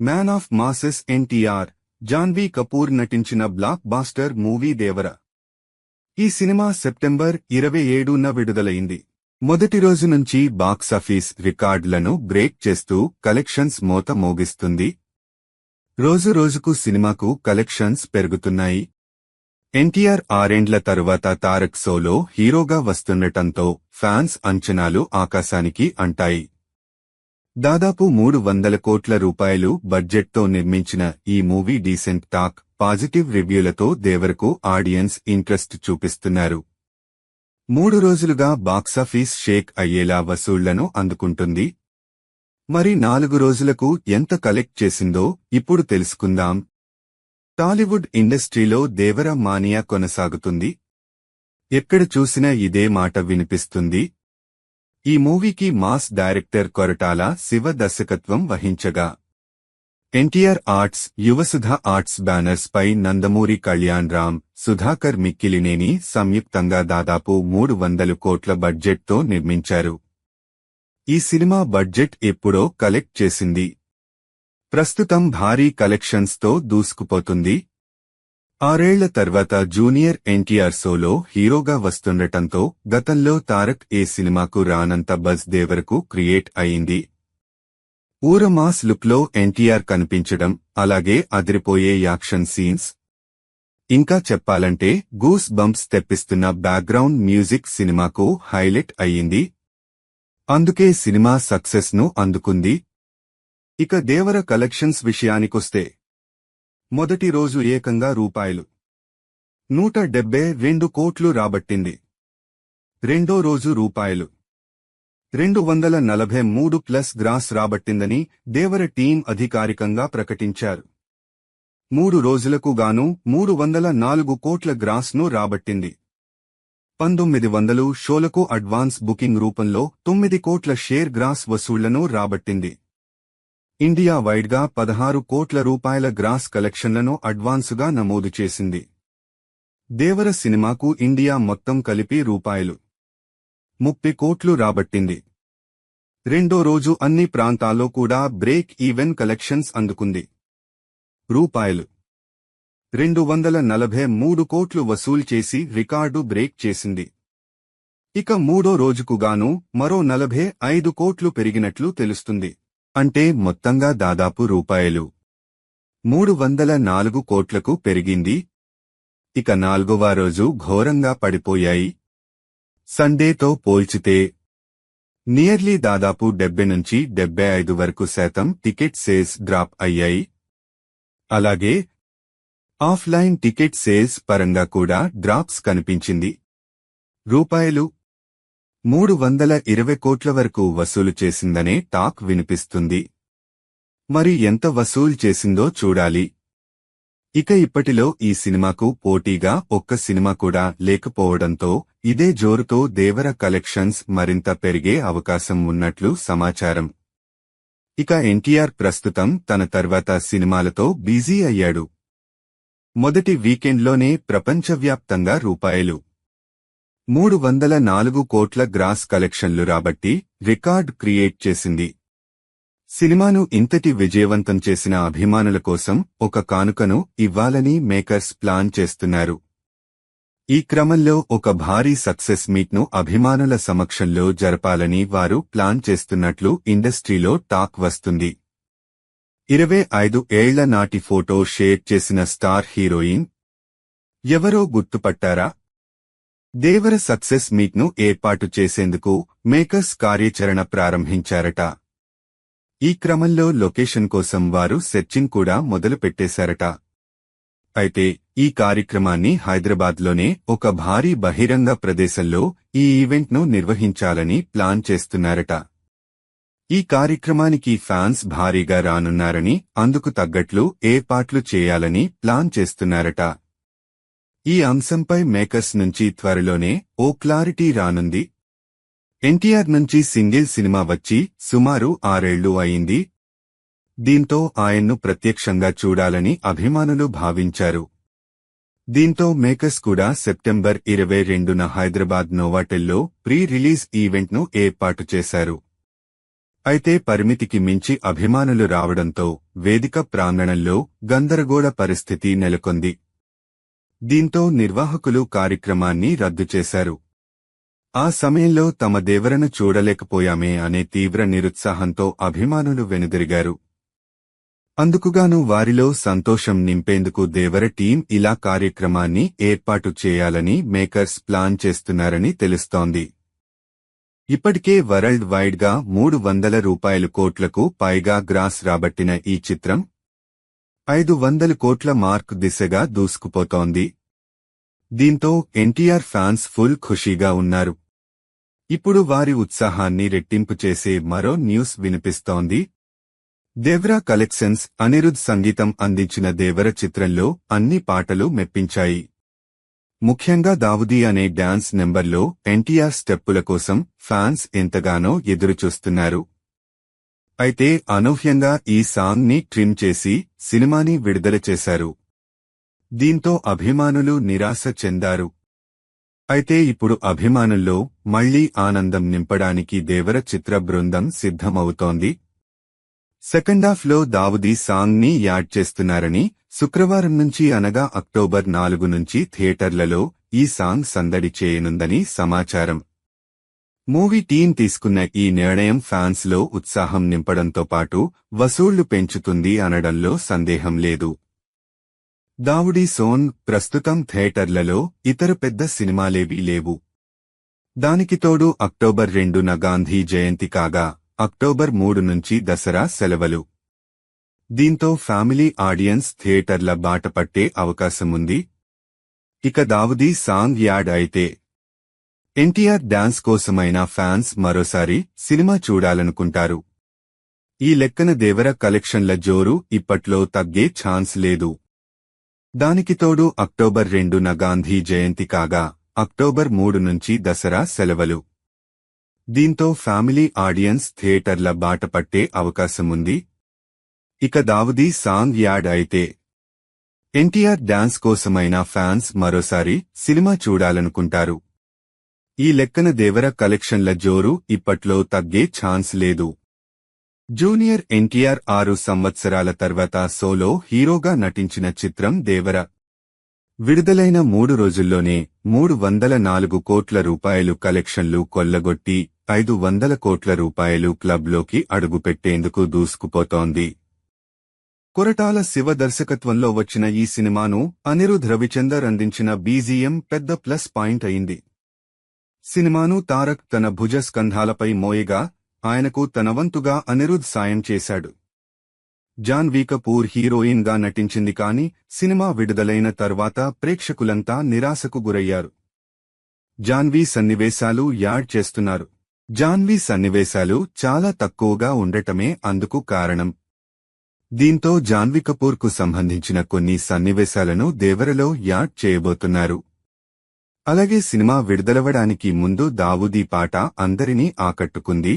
Man of masses NTR Janhvi Kapoor నటించిన black buster movie దేవర. ఈ cinema September ఇరవై ఏడున విడుదలైంది. మొదటి రోజు నుంచి బాక్సాఫీస్ రికార్డులను బ్రేక్ చేస్తూ కలెక్షన్స్ మోత మోగిస్తుంది. రోజు రోజుకు సినిమాకు కలెక్షన్స్ పెరుగుతున్నాయి. ఎన్టీఆర్ ఆరేండ్ల తరువాత తారక్ సోలో హీరోగా వస్తుండటంతో ఫ్యాన్స్ అంచనాలు ఆకాశానికి అంటాయి. దాదాపు మూడు వందల కోట్ల రూపాయలు బడ్జెట్తో నిర్మించిన ఈ మూవీ డీసెంట్ టాక్ పాజిటివ్ రివ్యూలతో దేవరకు ఆడియన్స్ ఇంట్రెస్ట్ చూపిస్తున్నారు. మూడు రోజులుగా బాక్సాఫీస్ షేక్ అయ్యేలా వసూళ్ళను అందుకుంటుంది. మరి నాలుగు రోజులకు ఎంత కలెక్ట్ చేసిందో ఇప్పుడు తెలుసుకుందాం. టాలీవుడ్ ఇండస్ట్రీలో దేవర మానియా కొనసాగుతుంది. ఎక్కడ చూసినా ఇదే మాట వినిపిస్తుంది. ఈ మూవీకి మాస్ డైరెక్టర్ కొరటాల శివ దర్శకత్వం వహించగా. NTR arts Yuvasudha arts banners పై నందమూరి కళ్యాణ్ రామ్ సుధాకర్ మిక్కిలినేని సంయుక్తంగా దాదాపు మూడు వందలు కోట్ల బడ్జెట్తో నిర్మించారు. ఈ సినిమా బడ్జెట్ ఎప్పుడో కలెక్ట్ చేసింది. ప్రస్తుతం భారీ కలెక్షన్స్తో దూసుకుపోతుంది. ఆరేళ్ళ తర్వాత జూనియర్ ఎన్టీఆర్ సోలో హీరోగా వస్తుండటంతో గతంలో తారక్ ఏ సినిమాకు రానంత బజ్ దేవరకు క్రియేట్ అయింది ఊర మాస్ లుక్లో ఎన్టీఆర్ కనిపించడం అలాగే అదిరిపోయే యాక్షన్ సీన్స్. ఇంకా చెప్పాలంటే గూస్ బంప్స్ తెప్పిస్తున్న బ్యాక్గ్రౌండ్ మ్యూజిక్ సినిమాకు హైలైట్ అయ్యింది. అందుకే సినిమా సక్సెస్ను అందుకుంది. ఇక దేవర కలెక్షన్స్ విషయానికొస్తే మొదటి రోజు ఏకంగా రూపాయలు. నూట డెబ్బై రెండు కోట్లు రాబట్టింది. రెండో రోజు రూపాయలు. రెండు వందల నలభై మూడు ప్లస్ గ్రాస్ రాబట్టిందని దేవర టీం అధికారికంగా ప్రకటించారు. మూడు రోజులకు గాను మూడు వందల నాలుగు కోట్ల గ్రాస్ను రాబట్టింది. పంతొమ్మిది వందలు షోలకు అడ్వాన్స్ బుకింగ్ రూపంలో తొమ్మిది కోట్ల షేర్ గ్రాస్ వసూళ్ళను రాబట్టింది. ఇండియా వైడ్గా పదహారు కోట్ల రూపాయల గ్రాస్ కలెక్షన్లను అడ్వాన్సుగా నమోదు చేసింది. దేవర సినిమాకు ఇండియా మొత్తం కలిపి రూపాయలు. ముప్పై కోట్లు రాబట్టింది. రెండో రోజు అన్ని ప్రాంతాల్లో కూడా బ్రేక్ ఈవెన్ కలెక్షన్స్ అందుకుంది. రూపాయలు. రెండు వందల నలభై మూడు కోట్లు వసూలు చేసి రికార్డు బ్రేక్ చేసింది. ఇక మూడో రోజుకుగాను మరో నలభై ఐదు కోట్లు పెరిగినట్లు తెలుస్తుంది. అంటే మొత్తంగా దాదాపు రూపాయలు. మూడు వందల నాలుగు కోట్లకు పెరిగింది. ఇక నాల్గవ రోజు ఘోరంగా పడిపోయాయి. సండేతో పోల్చితే నియర్లీ దాదాపు డెబ్బై నుంచి డెబ్బై ఐదు వరకు శాతం టికెట్ సేల్స్ డ్రాప్ అయ్యాయి. అలాగే ఆఫ్లైన్ టికెట్ సేల్స్ పరంగా కూడా డ్రాప్స్ కనిపించింది. రూపాయలు మూడు వందల ఇరవై కోట్ల వరకు వసూలు చేసిందనే టాక్ వినిపిస్తుంది. మరి ఎంత వసూలు చేసిందో చూడాలి. ఇక ఇప్పటిలో ఈ సినిమాకు పోటీగా ఒక్క సినిమా కూడా లేకపోవడంతో ఇదే జోరుతో దేవర కలెక్షన్స్ మరింత పెరిగే అవకాశం ఉన్నట్లు సమాచారం. ఇక ఎన్టీఆర్ ప్రస్తుతం తన తర్వాత సినిమాలతో బిజీ అయ్యాడు. మొదటి వీకెండ్లోనే ప్రపంచవ్యాప్తంగా రూపాయలు మూడు వందల నాలుగు కోట్ల గ్రాస్ కలెక్షన్లు రాబట్టి రికార్డ్ క్రియేట్ చేసింది. సినిమాను ఇంతటి విజయవంతం చేసిన అభిమానుల కోసం ఒక కానుకను ఇవ్వాలని మేకర్స్ ప్లాన్ చేస్తున్నారు. ఈ క్రమంలో ఒక భారీ సక్సెస్ మీట్ను అభిమానుల సమక్షంలో జరపాలని వారు ప్లాన్ చేస్తున్నట్లు ఇండస్ట్రీలో టాక్ వస్తుంది. ఇరవై ఐదు ఏళ్ళ నాటి ఫోటో షేర్ చేసిన స్టార్ హీరోయిన్ ఎవరో గుర్తుపట్టారా? దేవర సక్సెస్ మీట్ను ఏర్పాటు చేసేందుకు మేకర్స్ కార్యాచరణ ప్రారంభించారట. ఈ క్రమంలో లొకేషన్ కోసం వారు సెర్చింగ్ కూడా మొదలుపెట్టేశారట. అయితే ఈ కార్యక్రమాన్ని హైదరాబాద్లోనే ఒక భారీ బహిరంగ ప్రదేశంలో ఈ ఈవెంట్ను నిర్వహించాలని ప్లాన్ చేస్తున్నారట. ఈ కార్యక్రమానికి ఫ్యాన్స్ భారీగా రానున్నారని అందుకు తగ్గట్లు ఏర్పాట్లు చేయాలని ప్లాన్ చేస్తున్నారట. ఈ అంశంపై మేకర్స్ నుంచి త్వరలోనే ఓ క్లారిటీ రానుంది. ఎన్టీఆర్ నుంచి సింగిల్ సినిమా వచ్చి సుమారు ఆరేళ్ళు అయింది. దీంతో ఆయన్ను ప్రత్యక్షంగా చూడాలని అభిమానులు భావించారు. దీంతో మేకర్స్ కూడా సెప్టెంబర్ ఇరవై రెండున హైదరాబాద్ నోవాటెల్లో ప్రీ రిలీజ్ ఈవెంట్ను ఏర్పాటు చేశారు. అయితే పరిమితికి మించి అభిమానులు రావడంతో వేదిక ప్రాంగణంలో గందరగోళ పరిస్థితి నెలకొంది. దీంతో నిర్వాహకులు కార్యక్రమాన్ని రద్దు చేశారు. ఆ సమయంలో తమ దేవరను చూడలేకపోయామే అనే తీవ్ర నిరుత్సాహంతో అభిమానులు వెనుదిరిగారు. అందుకుగాను వారిలో సంతోషం నింపేందుకు దేవర టీం ఇలా కార్యక్రమాన్ని ఏర్పాటు చేయాలని మేకర్స్ ప్లాన్ చేస్తున్నారని తెలుస్తోంది. ఇప్పటికే వరల్డ్ వైడ్గా మూడు వందల రూపాయలు కోట్లకు పైగా గ్రాస్ రాబట్టిన ఈ చిత్రం ఐదు వందల కోట్ల మార్క్ దిశగా దూసుకుపోతోంది. దీంతో ఎన్టీఆర్ ఫ్యాన్స్ ఫుల్ ఖుషీగా ఉన్నారు. ఇప్పుడు వారి ఉత్సాహాన్ని రెట్టింపు చేసే మరో న్యూస్ వినిపిస్తోంది. దేవ్రా కలెక్షన్స్ అనిరుద్ సంగీతం అందించిన దేవర చిత్రంలో అన్ని పాటలు మెప్పించాయి. ముఖ్యంగా దావుదీ అనే డాన్స్ నెంబర్లో ఎన్టీఆర్ స్టెప్పుల కోసం ఫ్యాన్స్ ఎంతగానో ఎదురుచూస్తున్నారు. అయితే అనూహ్యంగా ఈ సాంగ్ని ట్రిమ్ చేసి సినిమాని విడుదల చేశారు. దీంతో అభిమానులు నిరాశ చెందారు. అయితే ఇప్పుడు అభిమానుల్లో మళ్ళీ ఆనందం నింపడానికి దేవర చిత్ర బృందం సిద్ధమవుతోంది. సెకండాఫ్లో దావుదీ సాంగ్ని యాడ్ చేస్తున్నారని శుక్రవారం నుంచి అనగా అక్టోబర్ నాలుగు నుంచి థియేటర్లలో ఈ సాంగ్ సందడి చేయనుందని సమాచారం. మూవీ టీం తీసుకున్న ఈ నిర్ణయం ఫ్యాన్స్లో ఉత్సాహం నింపడంతో పాటు వసూళ్ళు పెంచుతుంది అనడంలో సందేహం లేదు. దావుడీ సోన్ ప్రస్తుతం థియేటర్లలో ఇతర పెద్ద సినిమాలేవీ లేవు. దానికి తోడు అక్టోబర్ రెండున గాంధీ జయంతి కాగా అక్టోబర్ మూడు నుంచి దసరా సెలవులు. దీంతో ఫ్యామిలీ ఆడియన్స్ థియేటర్ల బాట పట్టే అవకాశముంది. ఇక దావుదీ సాంగ్ యాడ్ అయితే ఎన్టీఆర్ డాన్స్ కోసమైన ఫ్యాన్స్ మరోసారి సినిమా చూడాలనుకుంటారు. ఈ లెక్కన దేవర కలెక్షన్ల జోరు ఇప్పట్లో తగ్గే ఛాన్స్ లేదు. దానికి తోడు అక్టోబర్ రెండున గాంధీ జయంతి కాగా అక్టోబర్ మూడు నుంచి దసరా సెలవులు. దీంతో ఫ్యామిలీ ఆడియన్స్ థియేటర్ల బాట పట్టే అవకాశముంది. ఇక దావుదీ సాంగ్ యాడ్ అయితే ఎన్టీఆర్ డాన్స్ కోసమైన ఫ్యాన్స్ మరోసారి సినిమా చూడాలనుకుంటారు. ఈ లెక్కన దేవర కలెక్షన్ల జోరు ఇప్పట్లో తగ్గే ఛాన్స్ లేదు. జూనియర్ ఎన్టీఆర్ ఆరు సంవత్సరాల తర్వాత సోలో హీరోగా నటించిన చిత్రం దేవర. విడుదలైన మూడు రోజుల్లోనే మూడు వందల నాలుగు కోట్ల రూపాయలు కలెక్షన్లు కొల్లగొట్టి ఐదు వందల కోట్ల రూపాయలు క్లబ్లోకి అడుగుపెట్టేందుకు దూసుకుపోతోంది. కొరటాల శివ దర్శకత్వంలో వచ్చిన ఈ సినిమాను అనిరుధ్ రవిచందర్ అందించిన బీజీఎం పెద్ద ప్లస్ పాయింట్ అయింది. సినిమాను తారక్ తన భుజ స్కంధాలపై మోయగా ఆయనకు తన వంతుగా అనిరుద్ సాయం చేశాడు. జాన్వీ కపూర్ హీరోయిన్గా నటించింది కాని సినిమా విడుదలైన తర్వాత ప్రేక్షకులంతా నిరాశకు గురయ్యారు. జాన్వీ సన్నివేశాలు యాడ్ చేస్తున్నారు. జాన్వీ సన్నివేశాలు చాలా తక్కువగా ఉండటమే అందుకు కారణం. దీంతో జాన్వీ కపూర్కు సంబంధించిన కొన్ని సన్నివేశాలను దేవరలో యాడ్ చేయబోతున్నారు. అలాగే సినిమా విడుదలవడానికి ముందు దావుదీ పాట అందరినీ ఆకట్టుకుంది.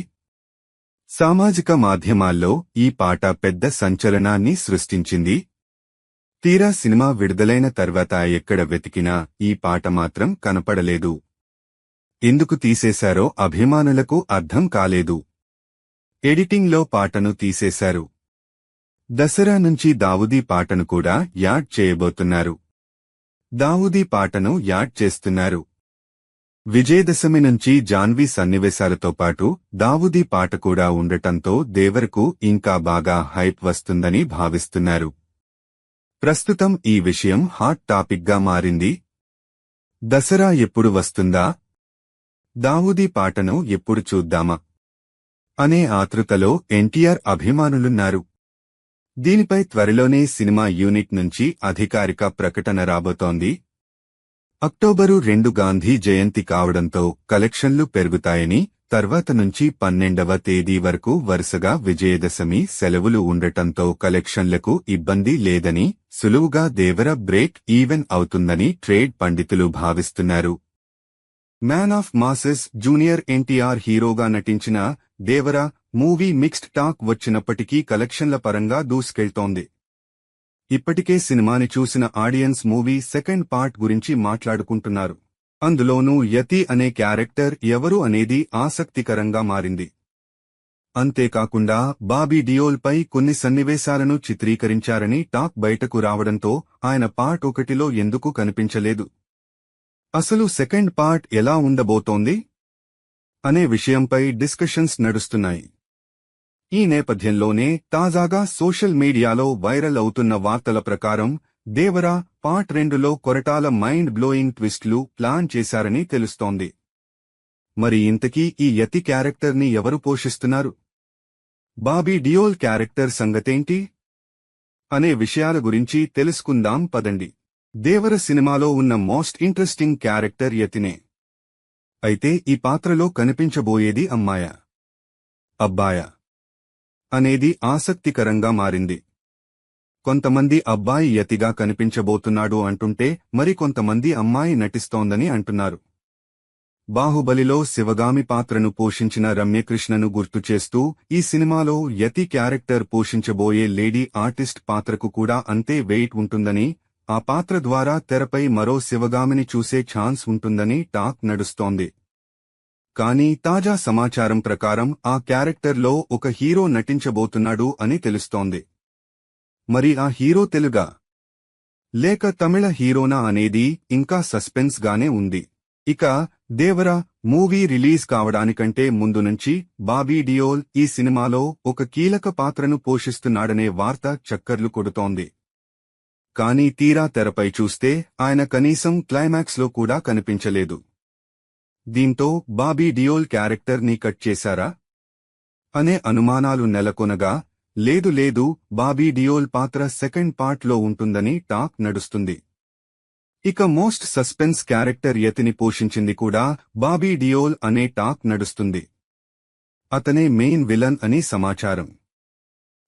సామాజిక మాధ్యమాల్లో ఈ పాట పెద్ద సంచలనాన్ని సృష్టించింది. తీరా సినిమా విడుదలైన తర్వాత ఎక్కడ వెతికినా ఈ పాట మాత్రం కనపడలేదు. ఎందుకు తీసేశారో అభిమానులకు అర్థం కాలేదు. ఎడిటింగ్లో పాటను తీసేశారు. దసరా నుంచి దావుదీ పాటను కూడా యాడ్ చేయబోతున్నారు. దావుదీ పాటను యాడ్ చేస్తున్నారు. విజయదశమి నుంచి జాన్వీ సన్నివేశాలతో పాటు దావుదీ పాట కూడా ఉండటంతో దేవరకు ఇంకా బాగా హైప్ వస్తుందని భావిస్తున్నారు. ప్రస్తుతం ఈ విషయం హాట్ టాపిక్గా మారింది. దసరా ఎప్పుడు వస్తుందా? దావుదీ పాటను ఎప్పుడు చూద్దామా? అనే ఆతృతలో ఎన్టీఆర్ అభిమానులున్నారు. దీనిపై త్వరలోనే సినిమా యూనిట్ నుంచి అధికారిక ప్రకటన రాబోతోంది. అక్టోబరు రెండు గాంధీ జయంతి కావడంతో కలెక్షన్లు పెరుగుతాయని తర్వాత నుంచి పన్నెండవ తేదీ వరకు వరుసగా విజయదశమి సెలవులు ఉండటంతో కలెక్షన్లకు ఇబ్బంది లేదని సులువుగా దేవర బ్రేక్ ఈవెన్ అవుతుందని ట్రేడ్ పండితులు భావిస్తున్నారు. Man of masses junior NTR హీరోగా నటించిన దేవరా మూవీ మిక్స్డ్ టాక్ వచ్చినప్పటికీ కలెక్షన్ల పరంగా దూసుకెళ్తోంది. ఇప్పటికే సినిమాని చూసిన ఆడియన్స్ మూవీ సెకండ్ పార్ట్ గురించి మాట్లాడుకుంటున్నారు. అందులోనూ యతి అనే క్యారెక్టర్ ఎవరు అనేది ఆసక్తికరంగా మారింది. అంతేకాకుండా బాబీ డియోల్ పై కొన్ని సన్నివేశాలను చిత్రీకరించారని టాక్ బయటకు రావడంతో ఆయన పార్ట్ ఒకటిలో ఎందుకు కనిపించలేదు? అసలు సెకండ్ పార్ట్ ఎలా ఉండబోతోంది? అనే విషయంపై డిస్కషన్స్ నడుస్తున్నాయి. ఈ నేపథ్యంలోనే తాజాగా సోషల్ మీడియాలో వైరల్ అవుతున్న వార్తల ప్రకారం దేవరా పార్ట్ రెండులో కొరటాల మైండ్ బ్లోయింగ్ ట్విస్ట్లు ప్లాన్ చేశారని తెలుస్తోంది. మరి ఇంతకీ ఈ యతి క్యారెక్టర్ని ఎవరు పోషిస్తున్నారు? బాబీ డియోల్ క్యారెక్టర్ సంగతేంటి? అనే విషయాల గురించి తెలుసుకుందాం పదండి. దేవర సినిమాలో ఉన్న మోస్ట్ ఇంట్రెస్టింగ్ క్యారెక్టర్ యతినే. అయితే ఈ పాత్రలో కనిపించబోయేది అమ్మాయ. అబ్బాయ. అనేది ఆసక్తికరంగా మారింది. కొంతమంది అబ్బాయి యతిగా కనిపించబోతున్నాడు అంటుంటే మరికొంతమంది అమ్మాయి నటిస్తోందని అంటున్నారు. బాహుబలిలో శివగామి పాత్రను పోషించిన రమ్యకృష్ణను గుర్తు చేస్తూ ఈ సినిమాలో యతి క్యారెక్టర్ పోషించబోయే లేడీ ఆర్టిస్ట్ పాత్రకు కూడా అంతే వెయిట్ ఉంటుందని ఆ పాత్ర ద్వారా తెరపై మరో శివగామిని చూసే ఛాన్స్ ఉంటుందని టాక్ నడుస్తోంది. కానీ తాజా సమాచారం ప్రకారం ఆ క్యారెక్టర్లో ఒక హీరో నటించబోతున్నాడు అని తెలుస్తోంది. మరి ఆ హీరో తెలుగా? లేక తమిళ హీరోనా అనేది ఇంకా సస్పెన్స్ గానే ఉంది. ఇక దేవర మూవీ రిలీజ్ కావడానికంటే ముందు నుంచి బాబీ డియోల్ ఈ సినిమాలో ఒక కీలక పాత్రను పోషిస్తున్నాడనే వార్త చక్కర్లు కొడుతోంది. కానీ తీరా తెరపై చూస్తే ఆయన కనీసం క్లైమాక్స్లో కూడా కనిపించలేదు. దీంతో బాబీ డియోల్ క్యారెక్టర్ని కట్ చేశారా? అనే అనుమానాలు నెలకొనగా లేదు లేదు బాబీ డియోల్ పాత్ర సెకండ్ పార్ట్లో ఉంటుందని టాక్ నడుస్తుంది. ఇక మోస్ట్ సస్పెన్స్ క్యారెక్టర్ యతిని పోషించింది కూడా బాబీ డియోల్ అనే టాక్ నడుస్తుంది. అతనే మెయిన్ విలన్ అని సమాచారం.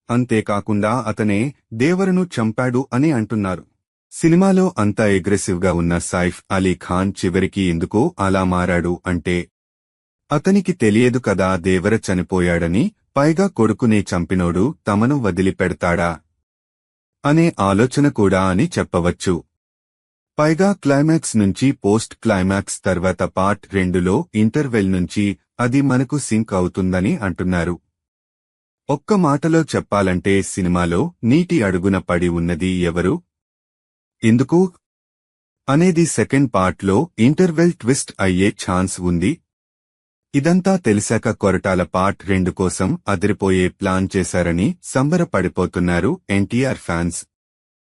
అంతేకాకుండా అతనే దేవరను చంపాడు అని అంటున్నారు. సినిమాలో అంతా అగ్రెసివ్గా ఉన్న సైఫ్ అలీ ఖాన్ చివరికి ఎందుకు అలా మారాడు అంటే అతనికి తెలియదు కదా దేవర చనిపోయాడని పైగా కొడుకునే చంపినోడు తమను వదిలిపెడతాడా? అనే ఆలోచన కూడా అని చెప్పవచ్చు. పైగా క్లైమాక్స్ నుంచి పోస్ట్ క్లైమాక్స్ తర్వాత పార్ట్ రెండులో ఇంటర్వెల్ నుంచి అది మనకు సింక్ అవుతుందని అంటున్నారు. ఒక్క మాటలో చెప్పాలంటే సినిమాలో నీటి అడుగున పడి ఉన్నది ఎవరు? ఎందుకు? అనేది సెకండ్ పార్ట్లో ఇంటర్వెల్ ట్విస్ట్ అయ్యే ఛాన్స్ ఉంది. ఇదంతా తెలిసాక కొరటాల పార్ట్ రెండు కోసం అదిరిపోయే ప్లాన్ చేశారని సంబరపడిపోతున్నారు ఎన్టీఆర్ ఫ్యాన్స్.